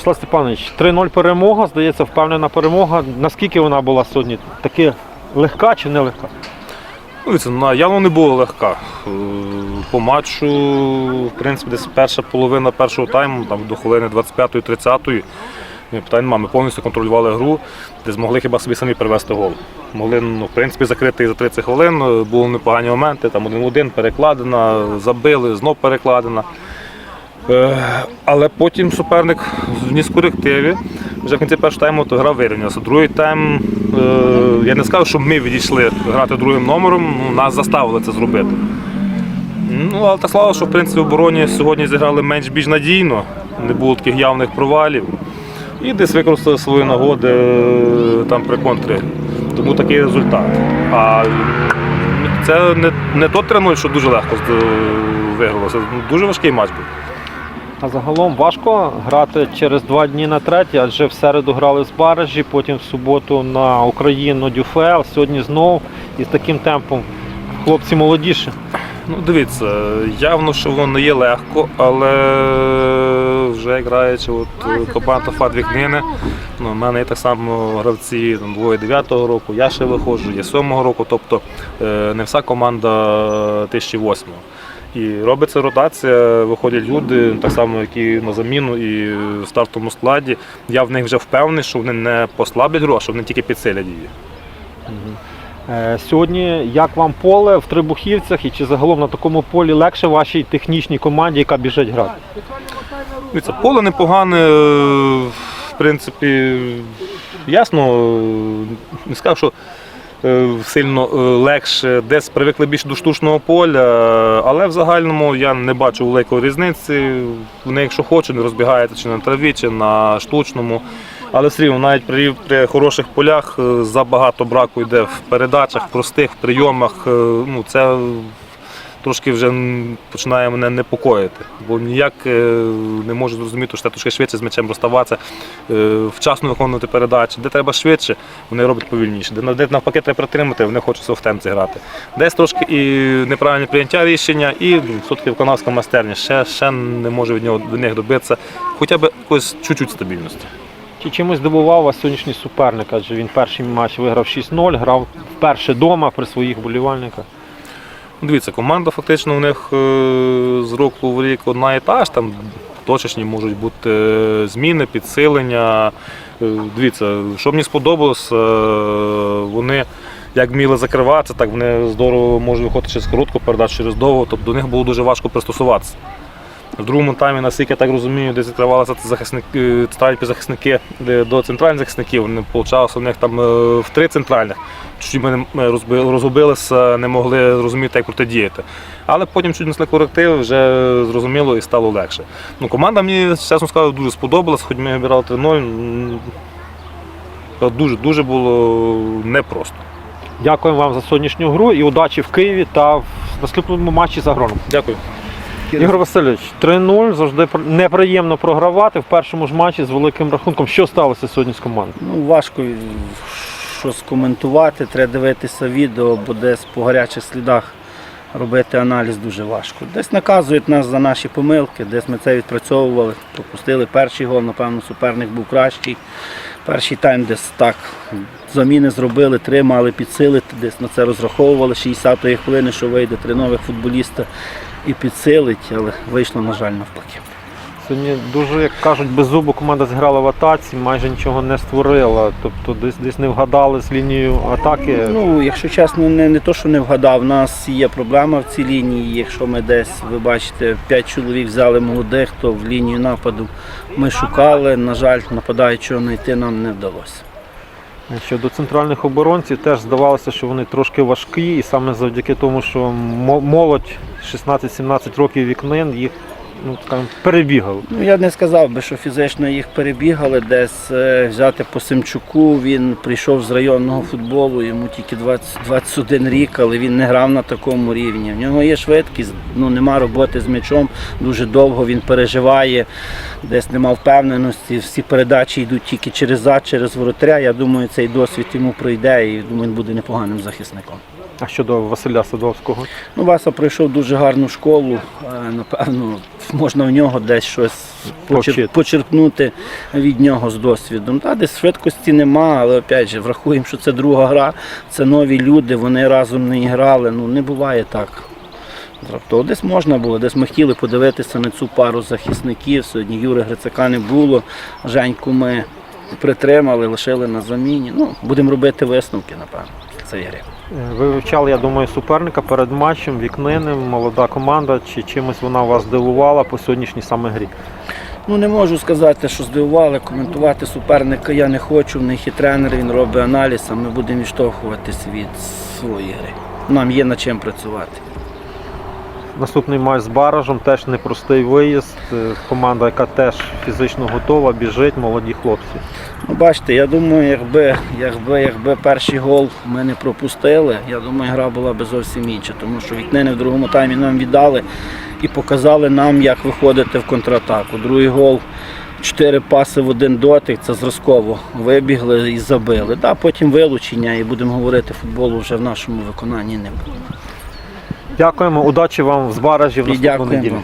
Вячеслав Степанович, 3-0 перемога, здається, впевнена перемога. Наскільки вона була сьогодні? Таки легка чи не легка? Ну, дивіться, на явно не було легка. Е, По матчу, в принципі, десь перша половина першого тайму, там до хвилини 25-30, ні, питань немає. Ми повністю контролювали гру, де змогли хіба собі самі привести гол. Могли, ну, в принципі, закрити і за 30 хвилин. Були непогані моменти, там один-один, перекладена, забили, знов перекладена. Е, Але потім суперник вніс корективи. Вже в кінці першого тайму то гра вирівнялася. Другий тайм, е, я не скажу, що ми відійшли грати другим номером, ну, нас заставили це зробити. Ну, але так слава, що в принципі в обороні сьогодні зіграли менш більш надійно, не було таких явних провалів. І десь використали свої нагоди е, там при контрі. Тому такий результат. А це не, не то 3-0, що дуже легко вигралося. Дуже важкий матч був. А загалом важко грати через два дні на третій, адже в середу грали з Баражі, потім в суботу на Україну Дюфел, сьогодні знов і з таким темпом. Хлопці молодіші. Ну, дивіться, явно, що воно не є легко, але вже граючи от е, команда ФАТ Вікнини, ну, в мене є так само гравці там, двоє 9-го року, я ще виходжу, є 7-го року, тобто е, не вся команда 2008-го. І робиться ротація, виходять люди, так само, як і на заміну, і в стартовому складі. Я в них вже впевнений, що вони не послаблять гру, а що вони тільки підсилять її. Е, Сьогодні як вам поле в Трибухівцях і чи загалом на такому полі легше вашій технічній команді, яка біжить грати? Дивіться, поле непогане, е, в принципі, ясно, не скажу, що сильно е, легше, десь привикли більше до штучного поля, е, але в загальному я не бачу великої різниці. Вони, якщо хочуть, розбігаються чи на траві, чи на штучному. Але все рівно, навіть при, при хороших полях е, забагато браку йде в передачах, простих прийомах. е, Ну, це трошки вже починає мене непокоїти, бо ніяк е, не можу зрозуміти, що треба трошки швидше з м'ячем розставатися, е, вчасно виконувати передачі. Де треба швидше, вони роблять повільніше. Де, навпаки треба притримати, вони хочуть в темці грати. Десь трошки і неправильне прийняття рішення, і все-таки виконавська майстерність ще, ще не може від нього від них добитися хоча б якось чуть-чуть стабільності. Чи чимось здивував вас сьогоднішній суперник? Адже він перший матч виграв 6-0, грав вперше вдома при своїх болівальниках. Дивіться, команда фактично у них е, з року в рік одна і та ж, там точечні можуть бути е, зміни, підсилення. Е, Дивіться, що мені сподобалось, вони як вміли закриватися, так вони здорово можуть виходити через коротку передачу, через довго, тобто до них було дуже важко пристосуватися. В другому таймі, наскільки я так розумію, де закривалися ці захисники, центральні захисники е, до центральних захисників. Вони получалося у них там е, в три центральних. Чуть ми розгубилися, не могли зрозуміти, як протидіяти. Але потім чуть несли корективи, вже зрозуміло і стало легше. Ну, команда мені, чесно скажу, дуже сподобалась, хоч ми обирали 3-0. Дуже дуже було непросто. Дякуємо вам за сьогоднішню гру і удачі в Києві та в наступному матчі за Гроном. Дякую. Ігор Васильович, 3-0, завжди неприємно програвати в першому ж матчі з великим рахунком. Що сталося сьогодні з командою? Ну, важко щось коментувати, треба дивитися відео, бо десь по гарячих слідах робити аналіз дуже важко. Десь наказують нас за наші помилки, десь ми це відпрацьовували, пропустили перший гол, напевно, суперник був кращий. Перший тайм десь так заміни зробили, три мали підсилити, десь на це розраховували 60-ї хвилини, що вийде три нових футболіста і підсилить, але вийшло, на жаль, навпаки. Сьогодні дуже, як кажуть, беззубо команда зіграла в атаці, майже нічого не створила. Тобто десь десь не вгадали з лінією атаки. Ну, якщо чесно, не, не то, що не вгадав, у нас є проблема в цій лінії. Якщо ми десь, ви бачите, 5 чоловік взяли молодих, то в лінію нападу ми шукали. На жаль, нападаючого знайти нам не вдалося. Щодо центральних оборонців, теж здавалося, що вони трошки важкі, і саме завдяки тому, що молодь 16-17 років вікнин їх ну, скажімо, перебігали. Ну, я б не сказав би, що фізично їх перебігали. Десь е, взяти по Семчуку, він прийшов з районного футболу, йому тільки 20, 21 рік, але він не грав на такому рівні. В нього є швидкість, ну, нема роботи з м'ячом, дуже довго він переживає, десь нема впевненості. Всі передачі йдуть тільки через зад, через воротаря. Я думаю, цей досвід йому пройде і думаю, він буде непоганим захисником. А щодо Василя Садовського? Ну, Васа пройшов дуже гарну школу. е, Напевно, можна в нього десь щось почер- почерпнути від нього з досвідом. Та, десь швидкості нема, але опять же, врахуємо, що це друга гра, це нові люди, вони разом не грали. Ну, не буває так. Тобто десь можна було, десь ми хотіли подивитися на цю пару захисників. Сьогодні Юри Грицака не було. Женьку ми притримали, лишили на заміні. Ну, будемо робити висновки, напевно, з грі. Е, Ви вивчали, я думаю, суперника перед матчем, вікнини, молода команда. Чи чимось вона вас здивувала по сьогоднішній саме грі? Ну не можу сказати, що здивували. Коментувати суперника я не хочу. В них і тренер, він робить аналіз, а ми будемо відштовхуватись від своєї гри. Нам є над чим працювати. Наступний матч з Баражем теж непростий виїзд. Е, Команда, яка теж фізично готова, біжить, молоді хлопці. Ну, бачите, я думаю, якби, якби, якби перший гол ми не пропустили, я думаю, гра була б зовсім інша, тому що вікнини в другому таймі нам віддали і показали нам, як виходити в контратаку. Другий гол. Чотири паси в один дотик, це зразково. Вибігли і забили. Да, потім вилучення, і будемо говорити, футболу вже в нашому виконанні не буде. Дякуємо, удачі вам з Баражі в наступну неділю.